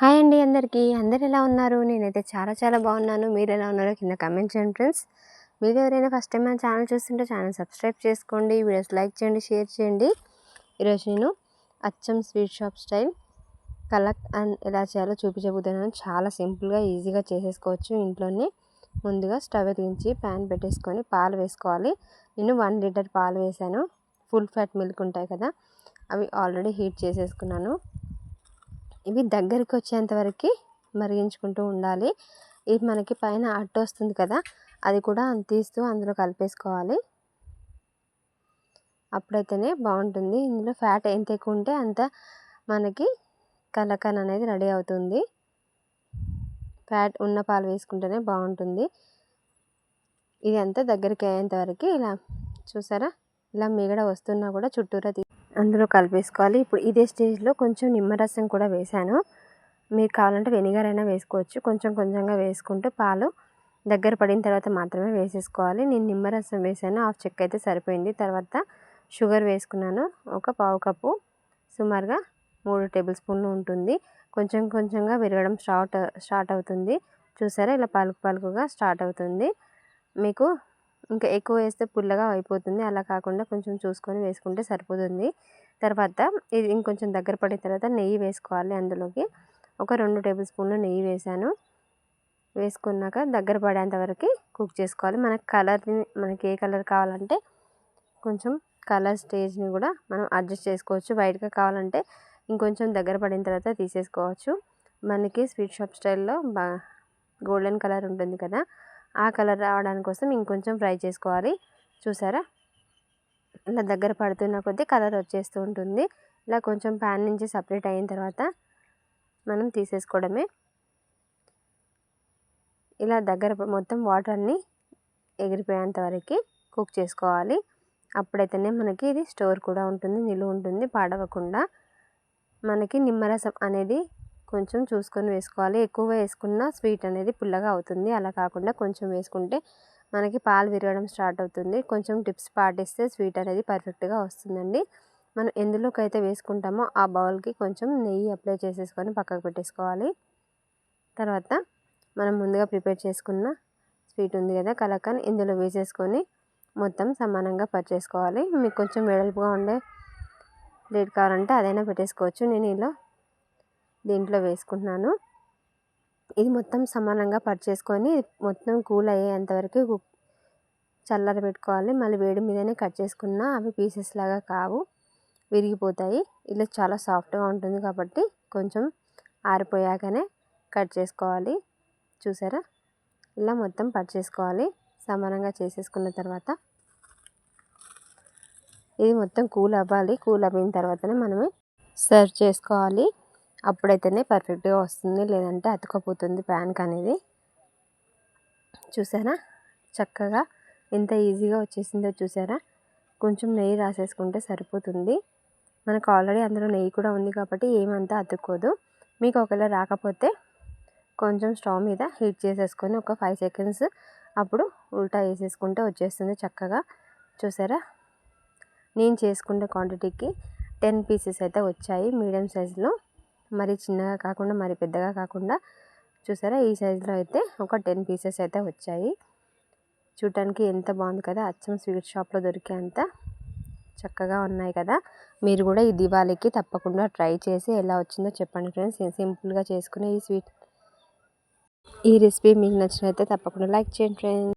Hi అండి అందరికీ. అందరు ఎలా ఉన్నారు? నేనైతే చాలా చాలా బాగున్నాను. మీరు ఎలా ఉన్నారో కింద కమెంట్ చేయండి ఫ్రెండ్స్. మీరు ఎవరైనా ఫస్ట్ టైం మన ఛానల్ చూస్తుంటే ఛానల్ సబ్స్క్రైబ్ చేసుకోండి. వీడియోస్ లైక్ చేయండి షేర్ చేయండి. ఈరోజు నేను అచ్చం స్వీట్ షాప్ స్టైల్ కలక్ అండ్ ఎలా చేయాలో చూపించబోతున్నాను చాలా సింపుల్గా ఈజీగా చేసేసుకోవచ్చు. ఇంట్లోనే ముందుగా స్టవ్ వెలిగించి ప్యాన్ పెట్టేసుకొని పాలు వేసుకోవాలి. నేను వన్ లీటర్ పాలు వేసాను. ఫుల్ ఫ్యాట్ మిల్క్ ఉంటాయి కదా అవి ఆల్రెడీ హీట్ చేసేసుకున్నాను. ఇవి దగ్గరికి వచ్చేంత వరకు మరిగించుకుంటూ ఉండాలి. ఇది మనకి పైన అట్టు వస్తుంది కదా అది కూడా తీస్తూ అందులో కలిపేసుకోవాలి. అప్పుడైతేనే బాగుంటుంది. ఇందులో ఫ్యాట్ ఎంత ఎక్కువ ఉంటే అంత మనకి కలకన్ అనేది రెడీ అవుతుంది. ఫ్యాట్ ఉన్న పాలు వేసుకుంటేనే బాగుంటుంది. ఇది అంతా దగ్గరికి అయ్యేంత వరకు ఇలా చూసారా? ఇలా మిగడ వస్తున్నా కూడా చుట్టూరా అందులో కలిపేసుకోవాలి. ఇప్పుడు ఇదే స్టేజ్లో కొంచెం నిమ్మరసం కూడా వేసాను మీరు కావాలంటే వెనిగర్ అయినా వేసుకోవచ్చు. కొంచెం కొంచెంగా వేసుకుంటూ పాలు దగ్గర పడిన తర్వాత మాత్రమే వేసేసుకోవాలి. నేను నిమ్మరసం వేసాను హాఫ్ చెక్క అయితే సరిపోయింది. తర్వాత షుగర్ వేసుకున్నాను. ఒక పావు కప్పు. సుమారుగా మూడు టేబుల్ స్పూన్లు ఉంటుంది. కొంచెం కొంచెంగా విరగడం స్టార్ట్ స్టార్ట్ అవుతుంది. చూసారా? ఇలా పలుకు పలుకుగా స్టార్ట్ అవుతుంది. మీకు ఇంకా ఎక్కువ వేస్తే పుల్లగా అయిపోతుంది. అలా కాకుండా కొంచెం చూసుకొని వేసుకుంటే సరిపోతుంది. తర్వాత ఇది ఇంకొంచెం దగ్గర పడిన తర్వాత నెయ్యి వేసుకోవాలి అందులోకి. ఒక రెండు టేబుల్ స్పూన్లు నెయ్యి వేసాను వేసుకున్నాక దగ్గర పడేంత వరకు కుక్ చేసుకోవాలి. మనకి కలర్ని మనకి ఏ కలర్ కావాలంటే కొంచెం కలర్ స్టేజ్ని కూడా మనం అడ్జస్ట్ చేసుకోవచ్చు. వైట్గా కావాలంటే ఇంకొంచెం దగ్గర పడిన తర్వాత తీసేసుకోవచ్చు. మనకి స్వీట్ షాప్ స్టైల్లో బా గోల్డెన్ కలర్ ఉంటుంది కదా ఆ కలర్ రావడానికి కోసం ఇంకొంచెం ఫ్రై చేసుకోవాలి. చూసారా? ఇలా దగ్గర పడుతున్న కొద్దీ కలర్ వచ్చేస్తూ ఉంటుంది. ఇలా కొంచెం ప్యాన్ నుంచి సపరేట్ అయిన తర్వాత మనం తీసేసుకోవడమే. ఇలా దగ్గర మొత్తం వాటర్ని ఎగిరిపోయేంత వరకు కుక్ చేసుకోవాలి. అప్పుడైతేనే మనకి ఇది స్టోర్ కూడా ఉంటుంది నిలువ ఉంటుంది పాడవకుండా. మనకి నిమ్మరసం అనేది కొంచెం చూసుకొని వేసుకోవాలి. ఎక్కువగా వేసుకున్న స్వీట్ అనేది పుల్లగా అవుతుంది. అలా కాకుండా కొంచెం వేసుకుంటే మనకి పాలు విరగడం స్టార్ట్ అవుతుంది. కొంచెం టిప్స్ పాటిస్తే స్వీట్ అనేది పర్ఫెక్ట్గా వస్తుందండి. మనం ఎందులోకి అయితే వేసుకుంటామో ఆ బౌల్కి కొంచెం నెయ్యి అప్లై చేసేసుకొని పక్కకు పెట్టేసుకోవాలి. తర్వాత మనం ముందుగా ప్రిపేర్ చేసుకున్న స్వీట్ ఉంది కదా కలకాన్ ఇందులో వేసేసుకొని మొత్తం సమానంగా పర్చేసుకోవాలి మీకు కొంచెం వెడల్పుగా ఉండే ప్లేట్ కావాలంటే అదైనా పెట్టేసుకోవచ్చు. నేను ఇలా దీంట్లో వేసుకుంటున్నాను. ఇది మొత్తం సమానంగా పరిచేసుకొని మొత్తం కూల్ అయ్యేంతవరకు చల్లర పెట్టుకోవాలి. మళ్ళీ వేడి మీదనే కట్ చేసుకున్న అవి పీసెస్ లాగా కావు విరిగిపోతాయి. ఇలా చాలా సాఫ్ట్గా ఉంటుంది కాబట్టి కొంచెం ఆరిపోయాకనే కట్ చేసుకోవాలి. చూసారా? ఇలా మొత్తం కట్ చేసుకోవాలి సమానంగా చేసేసుకున్న తర్వాత ఇది మొత్తం కూల్ అవ్వాలి. కూల్ అయిన తర్వాతనే మనమే సర్వ్ చేసుకోవాలి. అప్పుడైతేనే పర్ఫెక్ట్గా వస్తుంది లేదంటే అతుకపోతుంది ప్యాన్కి అనేది. చూసారా? చక్కగా ఎంత ఈజీగా వచ్చేసిందో చూసారా? కొంచెం నెయ్యి రాసేసుకుంటే సరిపోతుంది. మనకు ఆల్రెడీ అందులో నెయ్యి కూడా ఉంది కాబట్టి ఏమంతా అతుక్కోదు. మీకు ఒకవేళ రాకపోతే కొంచెం స్టవ్ మీద హీట్ చేసేసుకొని ఒక ఫైవ్ సెకండ్స్ అప్పుడు ఉల్టా వేసేసుకుంటే వచ్చేస్తుంది చక్కగా. చూసారా? నేను చేసుకునే క్వాంటిటీకి టెన్ పీసెస్ అయితే వచ్చాయి మీడియం సైజులో. మరి చిన్నగా కాకుండా మరి పెద్దగా కాకుండా చూసారా? ఈ సైజులో అయితే ఒక టెన్ పీసెస్ అయితే వచ్చాయి. చూడటానికి ఎంత బాగుంది కదా? అచ్చం స్వీట్ షాప్లో దొరికే అంత చక్కగా ఉన్నాయి కదా? మీరు కూడా ఈ దివాళీకి తప్పకుండా ట్రై చేసి ఎలా వచ్చిందో చెప్పండి ఫ్రెండ్స్. సింపుల్గా చేసుకునే ఈ స్వీట్ ఈ రెసిపీ మీకు నచ్చినైతే తప్పకుండా లైక్ చేయండి ఫ్రెండ్స్.